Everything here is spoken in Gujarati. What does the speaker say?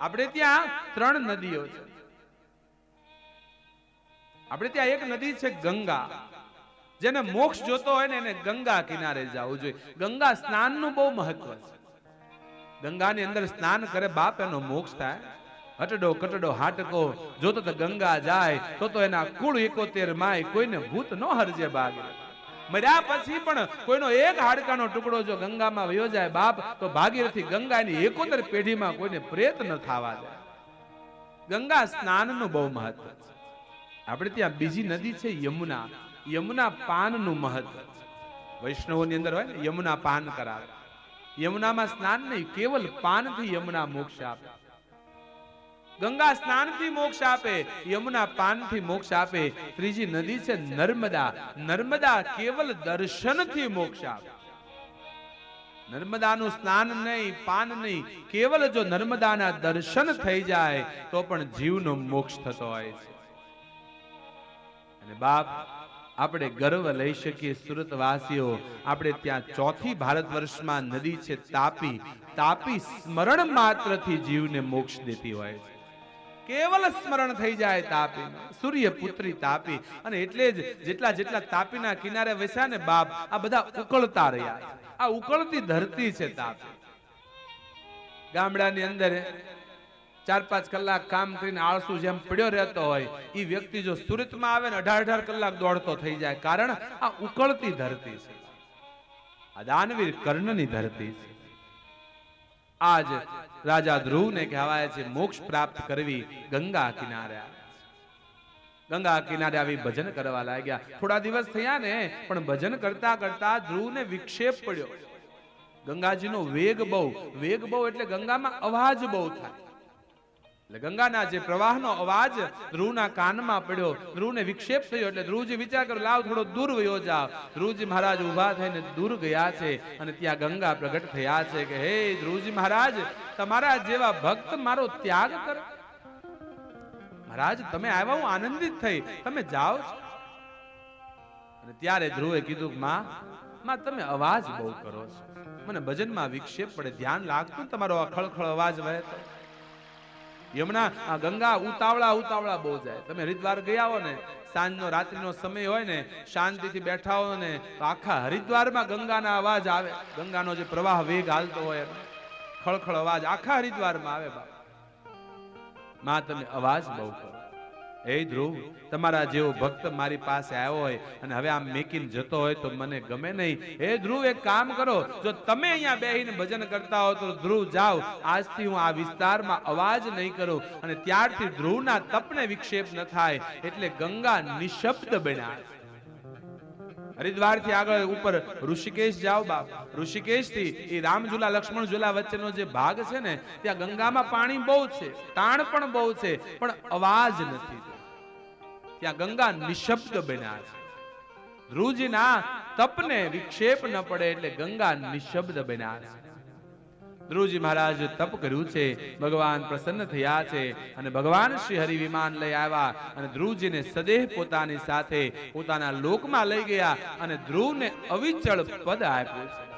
આપણે ત્યાં ત્રણ નદીઓ છે. આપણે ત્યાં એક નદી છે ગંગા. જેને મોક્ષ જોતો હોય ને એને ગંગા કિનારે જવું જોઈએ. ગંગા સ્નાનનું બહુ મહત્વ છે. ગંગાની અંદર સ્નાન કરે બાપ, એનો મોક્ષ થાય. હટડો કટડો હાટકો, જોતો તો ગંગા જાય, તો તો એના કુળ એકોતેર માય કોઈને ભૂત ન હરજે બાગે. મર્યા પછી પણ કોઈનો એક હાડકાનો ટુકડો જો ગંગામાં વયો જાય બાપ, તો ભાગીરથી ગંગાની એકોતર પેઢીમાં કોઈને પ્રેત ન થવા દે. ગંગા સ્નાનનું બહુ મહત્વ છે. આપણે ત્યાં બીજી નદી છે યમુના. યમુના પાનનું મહત્વ છે. વૈષ્ણવોની અંદર હોય ને, યમુના પાન કરાવે. યમુનામાં સ્નાન નહીં, કેવલ પાનથી યમુના મોક્ષ આપે. ગંગા સ્નાનથી મોક્ષ આપે, યમુના પાનથી મોક્ષ આપે, ત્રીજી નદી છે નર્મદા. નર્મદા કેવલ દર્શનથી મોક્ષ આપે. નર્મદાનું સ્નાન નહીં, પાન નહીં, કેવલ જો નર્મદાના દર્શન થઈ જાય, તો પણ જીવનો મોક્ષ થતો હોય છે. અને બાપ, આપણે ગર્વ લઈ શકીએ સુરતવાસીઓ, આપણે ત્યાં ચોથી ભારત વર્ષમાં નદી છે તાપી. તાપી સ્મરણ માત્રથી જીવને મોક્ષ દેતી હોય છે. કેવલ સ્મરણ થઈ જાય તાપી સૂર્ય પુત્રી તાપી. અને એટલે જ જેટલા જેટલા તાપીના કિનારે વસ્યા ને બાપ, આ બધા ઉકળતા રહ્યા આ ઉકળતી ધરતી છે તાપી. ગામડાની અંદર ચાર પાંચ કલાક કામ કરીને આળસુ જેમ પડ્યો રહેતો હોય એ વ્યક્તિ જો સુરતમાં આવે ને અઢાર અઢાર કલાક દોડતો થઈ જાય. કારણ આ ઉકળતી ધરતી છે. આ દાનવીર કર્ણની ધરતી છે. આજ રાજા ધ્રુવને કહેવાય છે, મોક્ષ પ્રાપ્ત કરવી ગંગા કિનારે ગંગા કિનારે આવી ભજન કરવા લાગ્યા. થોડા દિવસ થયા ને, પણ ભજન કરતા કરતા ધ્રુવને વિક્ષેપ પડ્યો. ગંગાજીનો વેગ બહુ વેગ બહુ એટલે ગંગામાં અવાજ બહુ થાય. એટલે ગંગાના જે પ્રવાહનો અવાજ ધ્રુવના કાનમાં પડ્યો, ધ્રુવને વિક્ષેપ થયો એટલે ધ્રુવજી વિચાર કર્યો, લાવ થોડો દૂર વયો જાવ ધ્રુવજી મહારાજ ઊભા થઈને દૂર ગયા છે અને ત્યાં ગંગા પ્રગટ થયા છે કે, હે ધ્રુવજી મહારાજ, તમારા જેવા ભક્ત મારો ત્યાગ કરે. મહારાજ, તમે આવ્યા, હું આનંદિત થઈ. તમે જાઓ અને ત્યારે ધ્રુવે કીધું માં માં, તમે અવાજ બહુ કરો છો. મને ભજનમાં વિક્ષેપ પડે, ધ્યાન લાગતું તમારો આ ખળખળ અવાજ વહેતો. યમુના, આ ગંગા ઉતાવળા ઉતાવળા બહુ જાય. તમે હરિદ્વાર ગયા હો ને, સાંજનો, રાત્રિનો સમય હોય ને, શાંતિથી બેઠા હો ને, તો આખા હરિદ્વારમાં ગંગાના અવાજ આવે. ગંગાનો જે પ્રવાહ વેગ હાલતો હોય, ખળખળ અવાજ આખા હરિદ્વારમાં આવે બા માં, તમે અવાજ બહુ કરો. હે ધ્રુવ, તમારા જેવો ભક્ત મારી પાસે આવ્યો હોય અને હવે આમ મેકીને જતો હોય તો મને ગમે નહીં. એ ધ્રુવ, એક કામ કરો, જો તમે અહીંયા બેહીને ભજન કરતા હો તો ધ્રુવ જાઓ. આજથી હું આ વિસ્તારમાં અવાજ નહીં કરું અને ત્યારથી ધ્રુવના તપને વિક્ષેપ ન થાય. એટલે ગંગા નિશબ્દ બન્યા. હરિદ્વારથી આગળ ઉપર ઋષિકેશ જાઓ બાપ. ઋષિકેશથી એ રામઝુલા લક્ષ્મણ ઝુલા વચ્ચેનો જે ભાગ છે ને, ત્યાં ગંગામાં પાણી બહુ છે, તાણ પણ બહુ છે, પણ અવાજ નથી. ત્યાં ગંગા નિશબ્દ બન્યા છે. ધ્રુવજીના તપને વિક્ષેપ ન પડે એટલે ગંગા નિશબ્દ બન્યા છે. ધ્રુવજી મહારાજ તપ કર્યું છે. ભગવાન પ્રસન્ન થયા છે અને ભગવાન શ્રી હરિ વિમાન લઈ આવ્યા અને ધ્રુવજીને સદેહ પોતાની સાથે પોતાના લોકમાં લઈ ગયા અને ધ્રુવને અવિચળ પદ આપ્યું છે.